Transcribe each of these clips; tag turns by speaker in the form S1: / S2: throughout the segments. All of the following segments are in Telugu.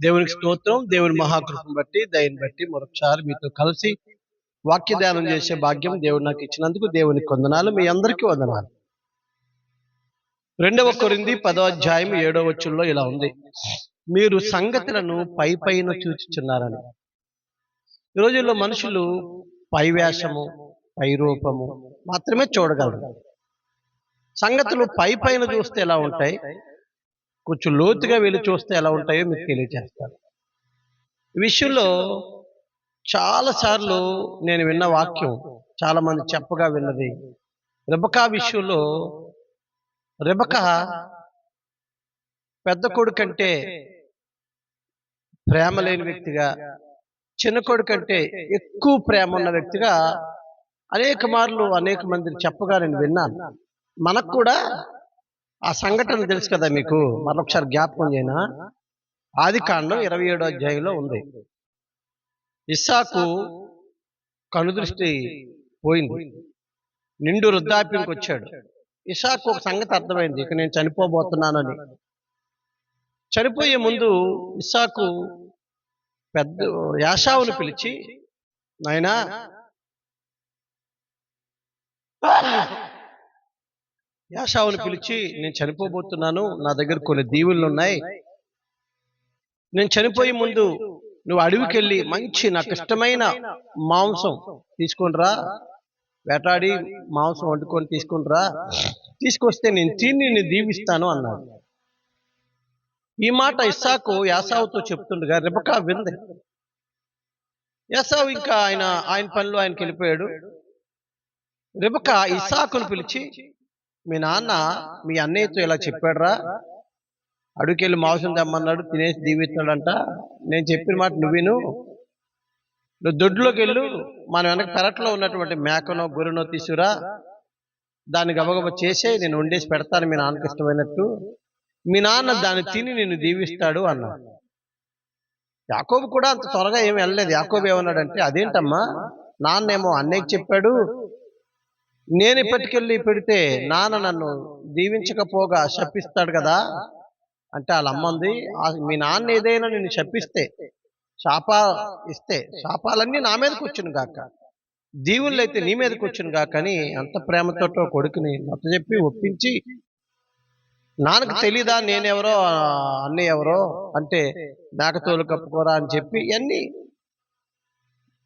S1: దేవునికి స్తోత్రం దేవుని మహాకృపను బట్టి దయని బట్టి మరొకసారి మీతో కలిసి వాక్య ధ్యానం చేసే భాగ్యం దేవుడు నాకు ఇచ్చినందుకు దేవునికి వందనాలు. మీ అందరికీ వందనాలు. రెండవ కొరింది పదో అధ్యాయం ఏడవ వచ్చుల్లో ఇలా ఉంది. మీరు సంగతులను పై పైన చూచుచున్నారని ఈ రోజుల్లో మనుషులు పై వేషము పై రూపము మాత్రమే చూడగలరు. సంగతులు పై పైన చూస్తే ఎలా ఉంటాయి? కొంచెం లోతుగా వెళ్ళి చూస్తే ఎలా ఉంటాయో మీకు తెలియజేస్తాను విషయంలో చాలా సార్లు నేను విన్న వాక్యం చాలామంది చెప్పగా విన్నది. రెబకా విషయంలో రెబక పెద్ద కొడుకు కంటే ప్రేమ లేని వ్యక్తిగా చిన్న కొడుకు కంటే ఎక్కువ ప్రేమ ఉన్న వ్యక్తిగా అనేక మార్లు అనేక మందిని చెప్పగా నేను విన్నాను. మనకు కూడా ఆ సంఘటన తెలుసు కదా మీకు? మరొకసారి జ్ఞాపకం చేయనా? ఆది కాండం ఇరవై ఏడో అధ్యాయంలో ఉంది. ఇస్సాకు కనుదృష్టి పోయింది. నిండు వృద్ధాప్యంకి వచ్చాడు. ఇసాకు ఒక సంగతి అర్థమైంది. ఇక నేను చనిపోబోతున్నానని. చనిపోయే ముందు ఇస్సాకు పెద్ద యాషావుని పిలిచి నాయనా యాషావుని పిలిచి నేను చనిపోబోతున్నాను నా దగ్గర కొన్ని దీవులు ఉన్నాయి. నేను చనిపోయే ముందు నువ్వు అడవికి వెళ్ళి మంచి నాకు ఇష్టమైన మాంసం తీసుకొని రా. వేటాడి మాంసం వండుకొని తీసుకొని రా. తీసుకొస్తే నేను తిని నిన్ను దీవిస్తాను అన్నాడు. ఈ మాట ఇస్సాకు యాసావుతో చెప్తుండగా రెబకా వింది. యాసావు ఇంకా ఆయన ఆయన పనిలో ఆయనకి వెళ్ళిపోయాడు. రెబక ఇస్సాకును పిలిచి మీ నాన్న మీ అన్నయ్యతో ఇలా చెప్పాడురా. అడుగుకెళ్ళి మాంసం తెమ్మన్నాడు తినేసి దీవిస్తాడంట నేను చెప్పిన మాట నువ్వును. నువ్వు దొడ్లోకి వెళ్ళు. మన వెనక పెరట్లో ఉన్నటువంటి మేకనో గొర్రెనో తీసుకురా. దాన్ని గబగబ చేసే నేను వండేసి పెడతాను మీ నాన్నకి ఇష్టమైనట్టు. మీ నాన్న దాన్ని తిని నిన్ను దీవిస్తాడు అన్నాడు. యాకోబు కూడా అంత త్వరగా ఏమి వెళ్ళలేదు. యాకోబు ఏమన్నాడంటే అదేంటమ్మా? నాన్నేమో అన్నయ్యకి చెప్పాడు నేను ఇప్పటికెళ్ళి పెడితే నాన్న నన్ను దీవించకపోగా శపిస్తాడు కదా? అంటే వాళ్ళ అమ్మంది మీ నాన్న ఏదైనా నిన్ను శపిస్తే శాప ఇస్తే శాపాలన్నీ నా మీదకి వచ్చిన గాక. దీవుళ్ళు అయితే నీ మీదకి వచ్చిన గాక. అని అంత ప్రేమతో కొడుకుని నచ్చ చెప్పి ఒప్పించి నాన్నకు తెలీదా నేనెవరో అన్నీ ఎవరో? అంటే మేకతోలు కప్పుకోరా అని చెప్పి ఇవన్నీ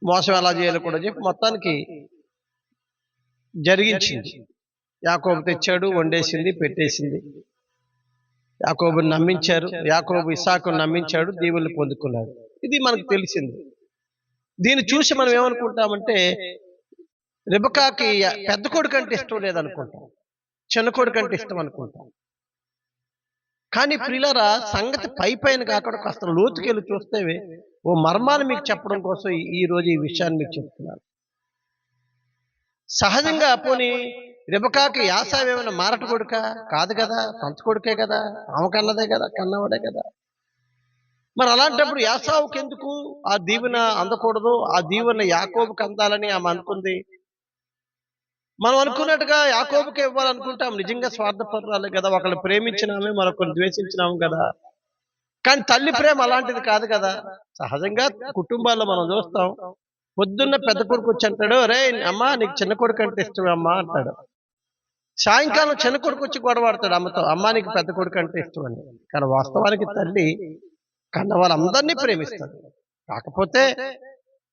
S1: మోసం ఎలా చేయాలో కూడా చెప్పి మొత్తానికి జరిగించింది. యాకోబు తెచ్చాడు వండేసింది పెట్టేసింది. యాకోబుని నమ్మించారు. యాకోబు ఇసాకును నమ్మించాడు దీవుల్ని పొందుకున్నాడు. ఇది మనకు తెలిసింది. దీన్ని చూసి మనం ఏమనుకుంటామంటే రిబకాకి పెద్ద కొడుకు అంటే ఇష్టం లేదనుకుంటాం. చిన్న కొడుకు అంటే ఇష్టం అనుకుంటాం. కానీ ప్రిలరా సంగతి పై పైన కాకుండా కాస్త లోతుకెళ్ళి చూస్తే ఓ మర్మాన్ని మీకు చెప్పడం కోసం ఈ రోజు ఈ విషయాన్ని మీకు చెప్తున్నాను. సహజంగా పోనీ రిబకాకి యాసావేమైనా మారట కొడుక? కాదు కదా సొంత కొడుకే కదా ఆమె కన్నదే కదా కన్నవాడే కదా. మరి అలాంటప్పుడు యాసావుకి ఎందుకు ఆ దీవెన అందకూడదు ఆ దీవెన యాకోబుకి అందాలని ఆమె అనుకుంది. మనం అనుకున్నట్టుగా యాకోబుకి ఇవ్వాలనుకుంటాం నిజంగా స్వార్థపరాలే కదా ఒకళ్ళు ప్రేమించినామే మరొకరు ద్వేషించినాము కదా. కానీ తల్లి ప్రేమ అలాంటిది కాదు కదా. సహజంగా కుటుంబాల్లో మనం చూస్తాం పొద్దున్న పెద్ద కొడుకు వచ్చి అంటాడు రే అమ్మా నీకు చిన్న కొడుకు అంటే ఇష్టం అమ్మా అంటాడు. సాయంకాలం చిన్న కొడుకు వచ్చి గొడవాడతాడు అమ్మతో అమ్మా నీకు పెద్ద కొడుకు అంటే ఇష్టం అని కానీ వాస్తవానికి తల్లి కన్న వాళ్ళందరినీ ప్రేమిస్తాడు. కాకపోతే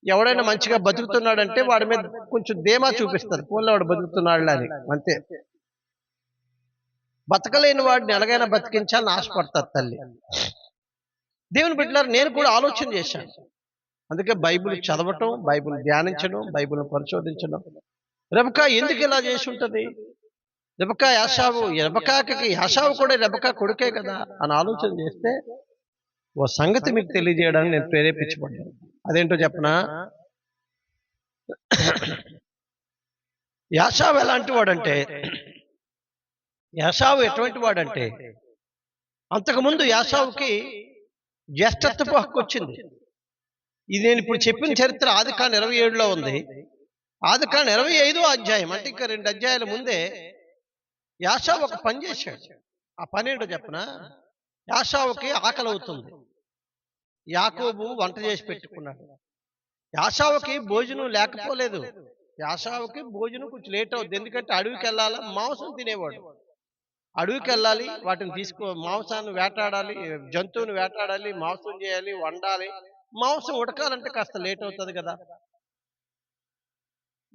S1: ఎవడైనా మంచిగా బతుకుతున్నాడంటే వాడి మీద కొంచెం ధీమా చూపిస్తారు ఫోన్లో వాడు బతుకుతున్నాడు అని. అంతే. బతకలేని వాడిని ఎలాగైనా బతికించాలని ఆశపడతారు తల్లి. దేవుని బిడ్డలారు నేను కూడా ఆలోచన చేశాను. అందుకే బైబిల్ చదవటం బైబిల్ ధ్యానించడం బైబిల్ పరిశోధించడం. రెబకా ఎందుకు ఇలా చేసి ఉంటుంది? రెబకా యాషావు రెబకాకి యాషావు కూడా రెబకా కొడుకే కదా అని ఆలోచన చేస్తే ఓ సంగతి మీకు తెలియజేయడానికి నేను ప్రేరేపించబడ్డాను. అదేంటో చెప్పనా? యాషావు ఎలాంటి వాడంటే? యాషావు ఎటువంటి వాడంటే? అంతకుముందు యాషావుకి జ్యేష్ఠత్వపు హక్కు వచ్చింది. ఇది నేను ఇప్పుడు చెప్పిన చరిత్ర ఆది ఇరవై ఏడులో ఉంది. ఆది ఇరవై ఐదో అధ్యాయం అంటే ఇంకా రెండు అధ్యాయాల ముందే యాషా ఒక పని చేశాడు. ఆ పని ఏంటో చెప్పన? యాషావుకి ఆకలి అవుతుంది. యాకోబు వంట చేసి పెట్టుకున్నాడు. యాషావుకి భోజనం లేకపోలేదు. యాషావుకి భోజనం కొంచెం లేట్ అవుద్ది. ఎందుకంటే అడవికి వెళ్ళాలి? మాంసం తినేవాడు. అడవికి వెళ్ళాలి వాటిని తీసుకో మాంసాన్ని వేటాడాలి జంతువుని వేటాడాలి మాంసం చేయాలి వండాలి. మాంసం ఉడకాలంటే కాస్త లేట్ అవుతుంది కదా.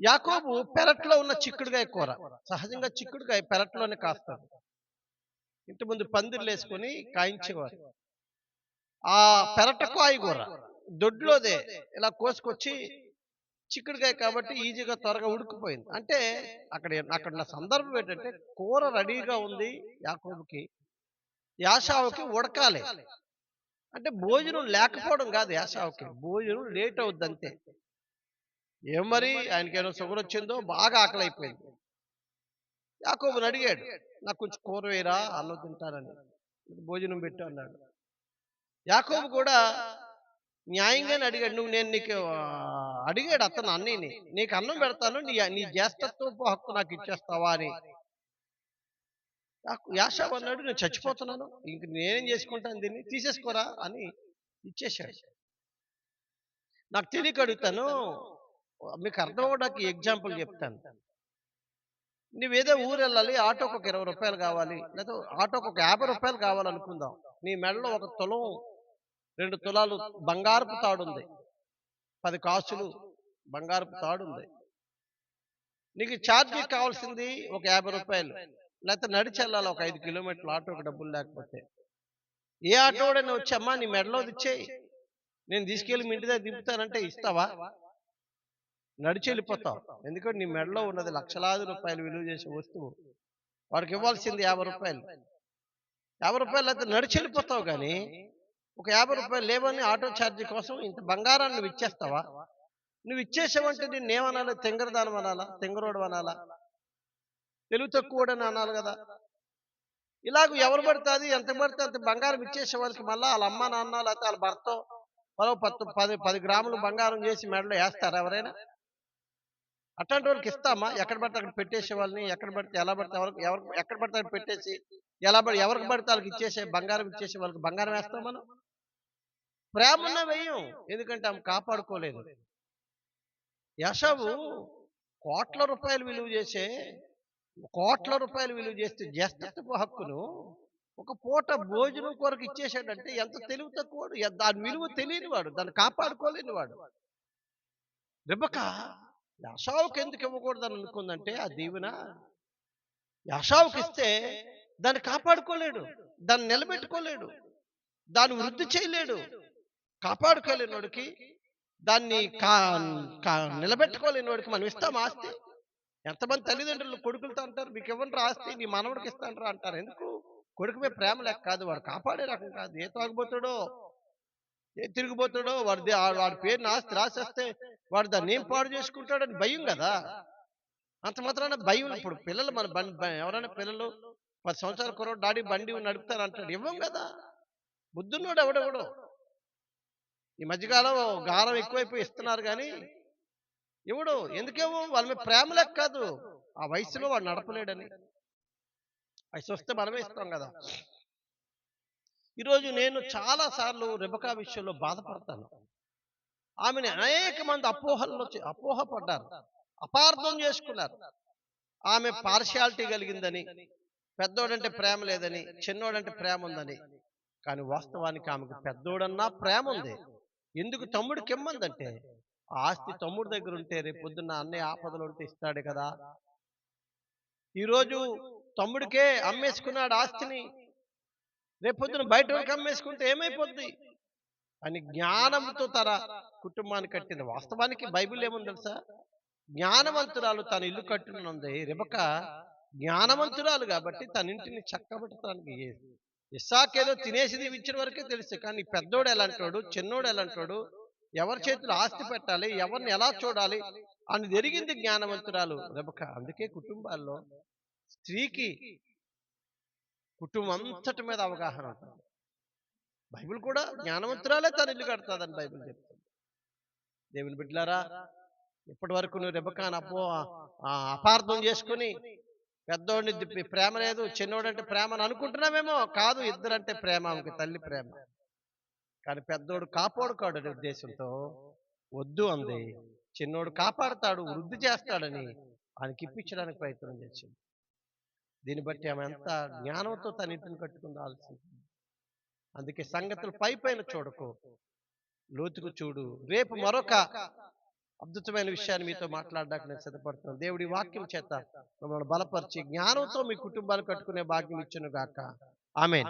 S1: యాకోబు పెరట్లో ఉన్న చిక్కుడుగాయ కూర. సహజంగా చిక్కుడుగాయ పెరట్లోనే కాస్తాడు ఇంటి ముందు పందిర్లు వేసుకొని కాయించేవారు. ఆ పెరట కాయగూర దొడ్లోదే. ఇలా కోసుకొచ్చి చిక్కుడుకాయ కాబట్టి ఈజీగా త్వరగా ఉడికిపోయింది. అంటే అక్కడ అక్కడ సందర్భం ఏంటంటే కూర రెడీగా ఉంది యాకోబుకి. యాషావుకి ఉడకాలి. అంటే భోజనం లేకపోవడం కాదు యాసావుకి. భోజనం లేట్ అవుద్ది అంతే ఏం మరి? ఆయనకేమో షుగర్ వచ్చిందో బాగా ఆకలి అయిపోయింది యాకోబుని అడిగాడు నాకు కొంచెం కూర వేయరా అన్నం తింటానని. భోజనం పెట్టు అన్నాడు. యాకోబు కూడా న్యాయంగానే అడిగాడు నువ్వు నేను నీకు అడిగాడు అతను అన్నీని నీకు అన్నం పెడతాను నీ నీ జ్యేష్ఠత్వపు హక్కు నాకు ఇచ్చేస్తావా అని. నాకు యాషాబ్ అన్నాడు నేను చచ్చిపోతున్నాను ఇంక నేనేం చేసుకుంటాను దీన్ని? తీసేసుకోరా అని ఇచ్చేశాడు. నాకు తెలియక అడుగుతాను మీకు అర్థం అవ్వడానికి ఎగ్జాంపుల్ చెప్తాను. నువ్వేదో ఊరు వెళ్ళాలి ఆటోకి ఒక ఇరవై రూపాయలు కావాలి లేదా ఆటోకి ఒక యాభై రూపాయలు కావాలనుకుందాం. నీ మెడలో ఒక తులం రెండు తులాలు బంగారపు తాడు ఉంది. పది కాసులు బంగారపు తాడు ఉంది. నీకు ఛార్జీ కావాల్సింది ఒక యాభై రూపాయలు. లేకపోతే నడిచి వెళ్ళాలి ఒక ఐదు కిలోమీటర్లు ఆటోకి డబ్బులు లేకపోతే. ఏ ఆటో కూడా వచ్చామ్మా నీ మెడలో ఇచ్చేయి నేను తీసుకెళ్ళి మీ ఇంటి దగ్గర దింపుతానంటే ఇస్తావా? నడిచి వెళ్ళిపోతావు ఎందుకంటే నీ మెడలో ఉన్నది లక్షలాది రూపాయలు విలువ చేసే వస్తువు. వాడికి ఇవ్వాల్సింది యాభై రూపాయలు. యాభై రూపాయలు అయితే నడిచి వెళ్ళిపోతావు కానీ ఒక యాభై రూపాయలు లేవని ఆటో ఛార్జీ కోసం ఇంత బంగారాన్ని నువ్వు ఇచ్చేస్తావా? నువ్వు ఇచ్చేసావంటే నేను ఏమనాలి తెంగరదానం అనాలా? తెంగరోడు అనాలా? తెలుగు తక్కువడని అనాలి కదా. ఇలాగ ఎవరు పడుతుంది ఎంత పడితే అంత బంగారం ఇచ్చేసే వాళ్ళకి మళ్ళీ వాళ్ళ అమ్మ నాన్న లేకపోతే వాళ్ళ భర్త మరో పత్తు పది పది గ్రాములు బంగారం చేసి మెడలో వేస్తారు ఎవరైనా. అట్లాంటి వాళ్ళకి ఇస్తామా? ఎక్కడ పడితే అక్కడ పెట్టేసే వాళ్ళని ఎక్కడ పడితే ఎలా పడితే ఎవరికి ఎవరు ఎక్కడ పడితే అక్కడ పెట్టేసి ఎలా పడి ఎవరికి పడితే వాళ్ళకి ఇచ్చేసే బంగారం ఇచ్చేసే వాళ్ళకి బంగారం వేస్తాం మనం? ప్రేమ వేయం ఎందుకంటే ఆమె కాపాడుకోలేదు. యశవు కోట్ల రూపాయలు విలువ చేసే కోట్ల రూపాయలు విలువ చేస్తే జ్యేష్ఠత్వపు హక్కును ఒక పూట భోజనం కొరకు ఇచ్చేసాడంటే ఎంత తెలివి తక్కువడు దాని విలువ తెలియని వాడు. దాన్ని కాపాడుకోలేని వాడు. రిబక యశావుకి ఎందుకు ఇవ్వకూడదని అనుకుందంటే ఆ దీవెన యశావుకి ఇస్తే దాన్ని కాపాడుకోలేడు. దాన్ని నిలబెట్టుకోలేడు. దాన్ని వృద్ధి చేయలేడు. కాపాడుకోలేని వాడికి దాన్ని కా కా- నిలబెట్టుకోలేని వాడికి మనం ఇస్తాం ఆస్తి? ఎంతమంది తల్లిదండ్రులు కొడుకులతో అంటారు మీకు ఇవ్వండి ఆస్తి నీ మనవడికి ఇస్తాంటారా అంటారు. ఎందుకు? కొడుకు మీద ప్రేమ లెక్క కాదు వాడు కాపాడే రకం కాదు. ఏ తాగుబోతాడో ఏ తిరిగిపోతాడో వాడి వాడి పేరుని ఆస్తి రాసేస్తే వాడు దాన్ని ఏం పాడు చేసుకుంటాడని భయం కదా? అంత మాత్రాన భయం ఇప్పుడు పిల్లలు మన బండి ఎవరైనా పిల్లలు పది సంవత్సరాల కురవ డాడీ బండి నడుపుతారు అంటాడు. ఇవ్వం కదా. బుద్ధున్నోడు ఎవడెవడో. ఈ మధ్యకాలం గారం ఎక్కువైపోయి ఇస్తున్నారు కానీ ఎవడు? ఎందుకేమో వాళ్ళ మీద ప్రేమ లెక్క కాదు. ఆ వయసులో వాడు నడపలేడని. వయసు వస్తే మనమే ఇస్తాం కదా. ఈరోజు నేను చాలా సార్లు రెబకా విషయంలో బాధపడతాను. ఆమెని అనేక మంది అపోహల్లో చే- అపోహపడ్డారు. అపార్థం చేసుకున్నారు. ఆమె పార్షియాలిటీ కలిగిందని పెద్దోడంటే ప్రేమ లేదని చిన్నోడంటే ప్రేమ ఉందని. కానీ వాస్తవానికి ఆమెకు పెద్దోడన్నా ప్రేమ ఉంది. ఎందుకు తమ్ముడికి ఇమ్మందంటే ఆస్తి తమ్ముడి దగ్గర ఉంటే రేపు పొద్దున్న అన్నయ్య ఆపదలు ఉంటే ఇస్తాడు కదా. ఈరోజు తమ్ముడికే అమ్మేసుకున్నాడు ఆస్తిని. రేపు పొద్దున బయట వరకు అమ్మేసుకుంటే ఏమైపోద్ది? అని జ్ఞానంతో తన కుటుంబాన్ని కట్టింది. వాస్తవానికి బైబిల్ ఏముంది తెలుసా? జ్ఞానవంతురాలు తన ఇల్లు కట్టునుంది. రిబక జ్ఞానవంతురాలు కాబట్టి తన ఇంటిని చక్కబెట్టడానికి ఇస్సాక్ ఏదో తినేసిది ఇచ్చిన వరకే తెలుసు. కానీ పెద్దోడు ఎలాంటోడు చిన్నోడు ఎలాంటోడు ఎవరి చేతిలో ఆస్తి పెట్టాలి ఎవరిని ఎలా చూడాలి అని జరిగింది జ్ఞానవంతురాలు. రెబక అందుకే కుటుంబాల్లో స్త్రీకి కుటుంబం అంతటి మీద అవగాహన ఉంటుంది. బైబిల్ కూడా జ్ఞానవంతురాలే తన ఇల్లు కడతాదని బైబిల్ చెప్తుంది. దేవుని బిడ్డలారా ఇప్పటి వరకు నువ్వు రెబకాన్ అపో ఆ, అపార్థం చేసుకుని పెద్దోడిని ప్రేమ లేదు చిన్నోడంటే ప్రేమ అని అనుకుంటున్నామేమో కాదు ఇద్దరంటే ప్రేమ ఆమెకి తల్లి ప్రేమ. కానీ పెద్దోడు కాపాడుకోడు ఉద్దేశంతో వద్దు అంది. చిన్నోడు కాపాడుతాడు వృద్ధి చేస్తాడని ఆయనకి ఇప్పించడానికి ప్రయత్నం చేసింది. దీన్ని బట్టి ఆమె ఎంత జ్ఞానంతో తన ఇంటిని కట్టుకుంది ఆలోచించింది. అందుకే సంగతులు పై పైన చూడకు. లోతుకు చూడు. రేపు మరొక అద్భుతమైన విషయాన్ని మీతో మాట్లాడడానికి నేను సిద్ధపడుతున్నాను. దేవుడి వాక్యం చేత మమ్మల్ని బలపరిచి జ్ఞానంతో మీ కుటుంబాలు కట్టుకునే భాగ్యం ఇచ్చును గాక. ఆమె